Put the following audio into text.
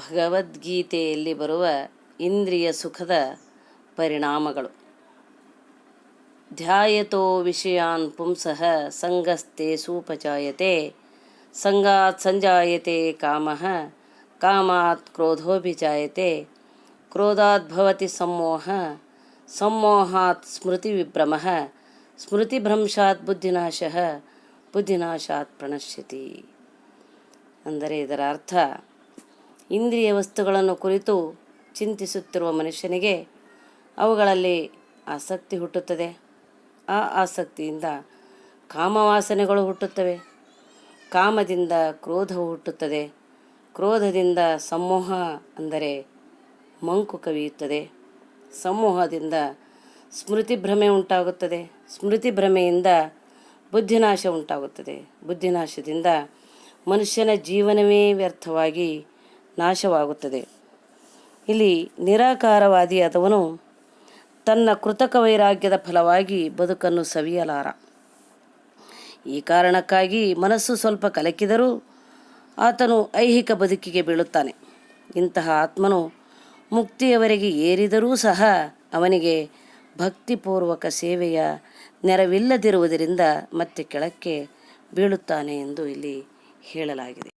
ಭಗವದ್ಗೀತೆಯಲ್ಲಿ ಬರುವ ಇಂದ್ರಿಯ ಸುಖದ ಪರಿಣಾಮಗಳು. ಧ್ಯಾಯತೋ ವಿಷಯಾನ್ ಪುಂಸಃ ಸಂಗಸ್ತೆ ಸೂಪಚಾಯತೆ, ಸಂಗಾತ್ ಸಂಜಾಯತೆ ಕಾಮಃ, ಕಾಮಾತ್ ಕ್ರೋಧೋಭಿಜಾಯತೆ, ಕ್ರೋಧಾತ್ ಭವತಿ ಸಮ್ಮೋಹ, ಸಮ್ಮೋಹಾತ್ ಸ್ಮೃತಿವಿಭ್ರಮಃ ಸ್ಮೃತಿಭ್ರಂಶಾತ್ ಬುದ್ಧಿನಾಶಃ, ಬುದ್ಧಿನಾಶಾತ್ ಪ್ರಣಶ್ಯತಿ. ಅಂದರೆ ಇದರ ಅರ್ಥ ಇಂದ್ರಿಯ ವಸ್ತುಗಳನ್ನು ಕುರಿತು ಚಿಂತಿಸುತ್ತಿರುವ ಮನುಷ್ಯನಿಗೆ ಅವುಗಳಲ್ಲಿ ಆಸಕ್ತಿ ಹುಟ್ಟುತ್ತದೆ. ಆ ಆಸಕ್ತಿಯಿಂದ ಕಾಮವಾಸನೆಗಳು ಹುಟ್ಟುತ್ತವೆ. ಕಾಮದಿಂದ ಕ್ರೋಧವು ಹುಟ್ಟುತ್ತದೆ. ಕ್ರೋಧದಿಂದ ಸಮೂಹ ಅಂದರೆ ಮಂಕು ಕವಿಯುತ್ತದೆ. ಸಮೂಹದಿಂದ ಸ್ಮೃತಿ ಭ್ರಮೆ ಉಂಟಾಗುತ್ತದೆ. ಸ್ಮೃತಿ ಭ್ರಮೆಯಿಂದ ಬುದ್ಧಿನಾಶ ಉಂಟಾಗುತ್ತದೆ. ಬುದ್ಧಿನಾಶದಿಂದ ಮನುಷ್ಯನ ಜೀವನವೇ ವ್ಯರ್ಥವಾಗಿ ನಾಶವಾಗುತ್ತದೆ. ಇಲ್ಲಿ ನಿರಾಕಾರವಾದಿ ನಿರಾಕಾರವಾದಿಯಾದವನು ತನ್ನ ಕೃತಕ ವೈರಾಗ್ಯದ ಫಲವಾಗಿ ಬದುಕನ್ನು ಸವಿಯಲಾರ. ಈ ಕಾರಣಕ್ಕಾಗಿ ಮನಸ್ಸು ಸ್ವಲ್ಪ ಕಲಕಿದರೂ ಆತನು ಐಹಿಕ ಬದುಕಿಗೆ ಬೀಳುತ್ತಾನೆ. ಇಂತಹ ಆತ್ಮನು ಮುಕ್ತಿಯವರೆಗೆ ಏರಿದರೂ ಸಹ ಅವನಿಗೆ ಭಕ್ತಿಪೂರ್ವಕ ಸೇವೆಯ ನೆರವಿಲ್ಲದಿರುವುದರಿಂದ ಮತ್ತೆ ಕೆಳಕ್ಕೆ ಬೀಳುತ್ತಾನೆ ಎಂದು ಇಲ್ಲಿ ಹೇಳಲಾಗಿದೆ.